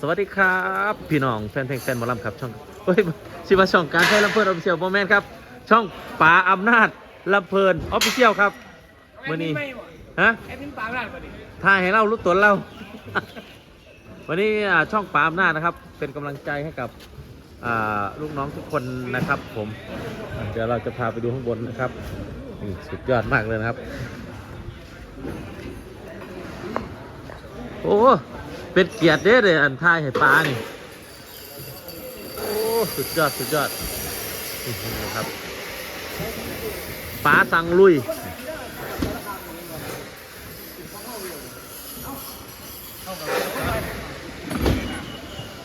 สวัสดีครับ พี่น้องแฟนเพลงแฟนหมอลำครับช่องเฮ้ยชิมาช่องการใช้ลำเพลินออฟฟิเชียลโมเมนครับ ช่องป๋าอำนาจลำเพลินออฟฟิเชียลครับมื่อนี้ฮะแอดมินปากร้านก่อนดิถ่ายให้เรารู้ตัวเรา วันนี้อ่าช่องป๋าอำนาจนะครับ เป็นกำลังใจให้กับอ่าลูกน้องทุกคนนะครับ ผมอะเดี๋ยวเราจะพาไปดูข้างบนนะครับนี่สุดยอดมากเลยนะครับ โอ้ เป็นเกียรติเด้อเลยอันท้ายให้ปลานี่โอ้สุดยอดสุดยอดนี่ครับปลาสั่งลุย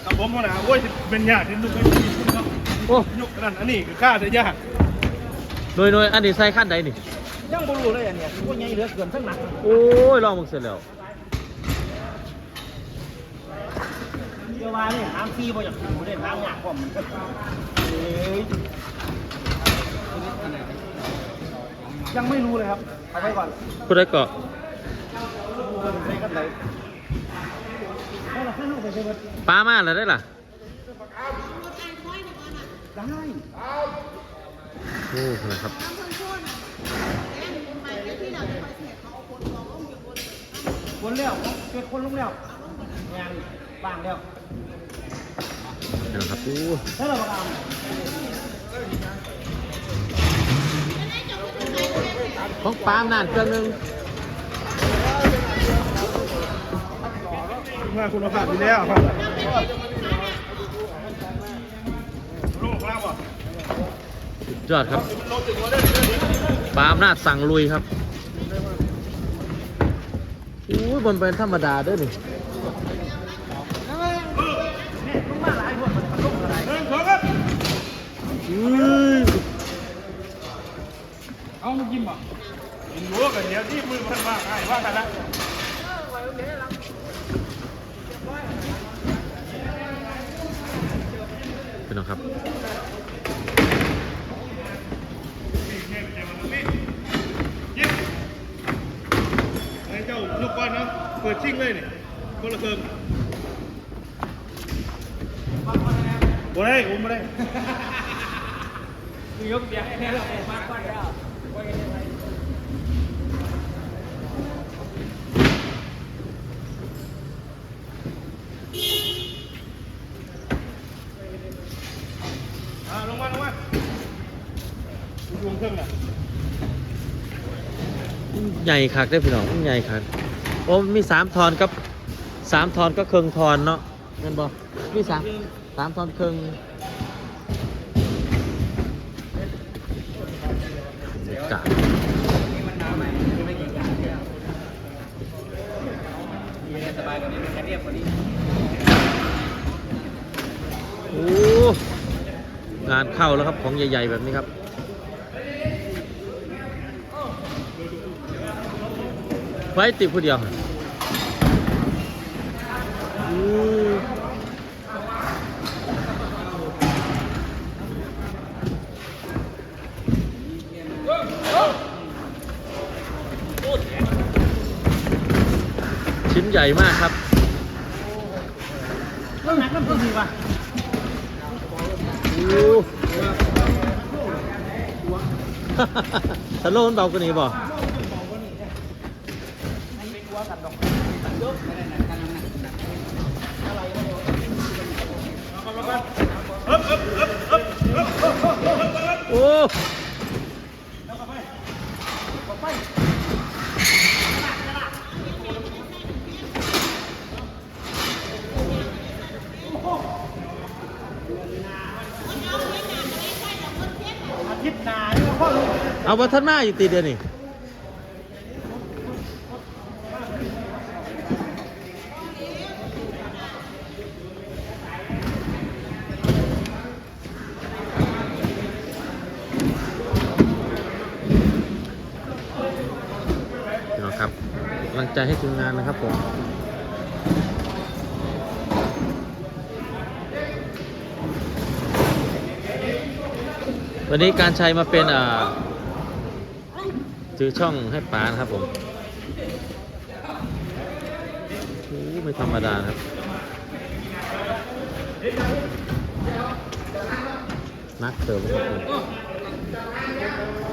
ครับผมพ่อหนาโอ้ยเป็นยากที่ลูกไม่มีคุณครับโอ้ยุคนั้นอันนี้คือค่าจะยากหน่วยหน่วยอันนี้ใส่ขั้นใดนี่ยังบ่รู้เลยอันเนี้ยพวกใหญ่เหลือเกินทั้งหนักโอ้ยลองมึงเสร็จแล้ว เดี๋ย วว่าเนี่ยน้ำฟรีบ่อยากดูเด้น้ำยากกว่ามันเอ้ยยังไม่รู้เลยครับเอาไว้ก่อนผู้ใดเกาะใช้กันไหนให้เราให้ลูกไปใช่ไหมปลามาแล้วได้ล่ะ ได้โอ้นะครับคนแล้วเกิดคนลงแล้วงาน บางแล้วเดี๋ยวนะครับโอ้ให้เราประกาศของปลาอำนานเครื่องหนึงมาคุณภาพดีแล้วครับลูกเราอะสุดยอดครับปลาอำนาจสั่งลุยครับโอ้ยบนเป็นธรรมดาเด้วยนี่ อามากินบ่กินรู้กันเดี๋ยวที่มือมันว่าง่ายว่ากันละพี่น้องครับยิงไอ้เจ้าลูกก้อนนะเปิดชิ่งเลยนี่คนละเคิงบ่ได้ผมบ่ได้ ยกเบียร์ให้เรามากกว่าแล้ว อ่าลงมาลงมาดูเครื่องน่ะใหญ่คักได้อพี่น้องใหญ่คักโอ้มีสามทอนกับสามทอนก็เครื่องทอนเนาะเงินบอมีสามสามทอนเครื่อง กานี่มันน้ำใหม่ไม่กี่อย่างานเรียบกว่านี้โอ้งานเข้าแล้วครับของใหญ่ ๆ แบบนี้ครับไว้ติดผู้เดียวอู้ ชิ้นใหญ่มากครับน้ำหนักมันพอดีป่ะโอ้ทะโลมันเบากว่านี้บ่โอ้ เอาวัฒนาอยู่ตีเดียวนี่น้องครับกำลังใจให้ทีมงานนะครับผมวันนี้การชัยมาเป็นอ่า ถือช่องให้ป๋านะครับผมโอ้ไม่ธรรมดาครับ นักเติมครับผม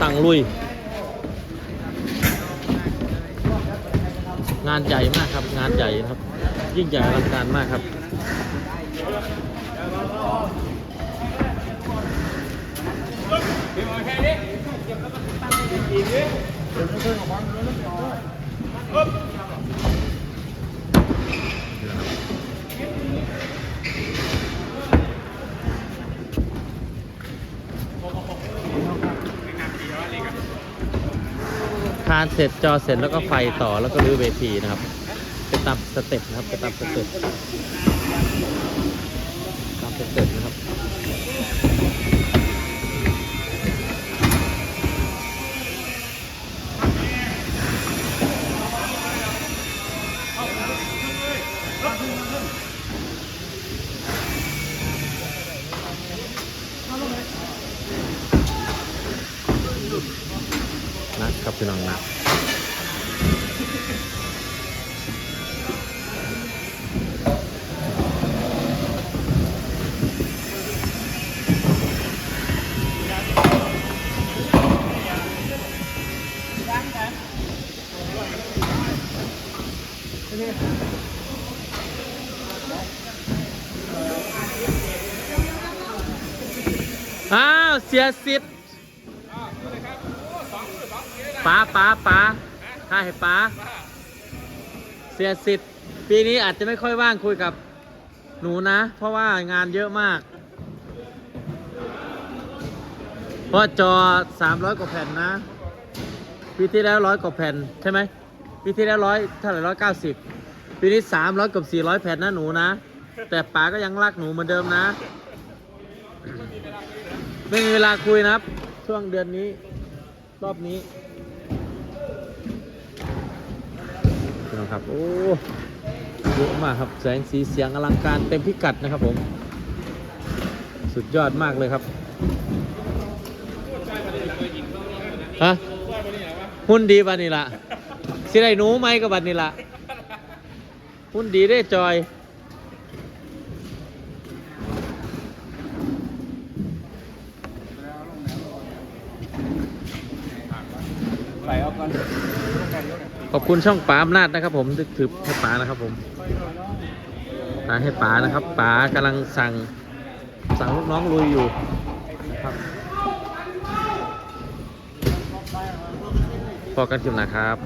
สั่งลุย งานใหญ่มากครับ งานใหญ่นะครับ ยิ่งใหญ่อลังการมากครับคานเสร็จจอเสร็จแล้วก็ไฟต่อแล้วก็รื้อเวทีนะครับเป็นตามสเต็ปนะครับเป็นตามสเต็ปตามสเต็ปนะครับ นะครับพี่น้องนะอ้าว เสียสิทธิ์ ป๋าป๋าป๋าข้าให้ป๋าเสียสิทธิ์ปีนี้อาจจะไม่ค่อยว่างคุยกับหนูนะ เพราะว่างานเยอะมาก เพราะจอ 300 กว่าแผ่นนะ ปีที่แล้วร้อยกว่าแผ่นใช่ไหมปีที่แล้วร้อยเท่าไหร่ร้อยเก้าสิบปีนี้300กับ400แผ่นนะหนูนะ แต่ป๋าก็ยังรักหนูเหมือนเดิมนะ ไม่มีเวลาคุยนะครับ ช่วงเดือนนี้ รอบนี้น้องครับ โอ้เยอะมากครับ แสงสีเสียงอลังการเต็มพิกัดนะครับผม สุดยอดมากเลยครับฮะหุ่นดีบันนี่ละสิได้หนูไหมกับบันนี่ละหุ่นดีได้จอย ไปเอาก่อน ขอบคุณช่องป๋าอำนาจนะครับ ผมถือให้ป๋านะครับ ผมป๋าให้ป๋านะครับป๋ากำลังสั่งสั่งลูกน้องลุยอยู่นะครับพอกันคลิปหนะครับ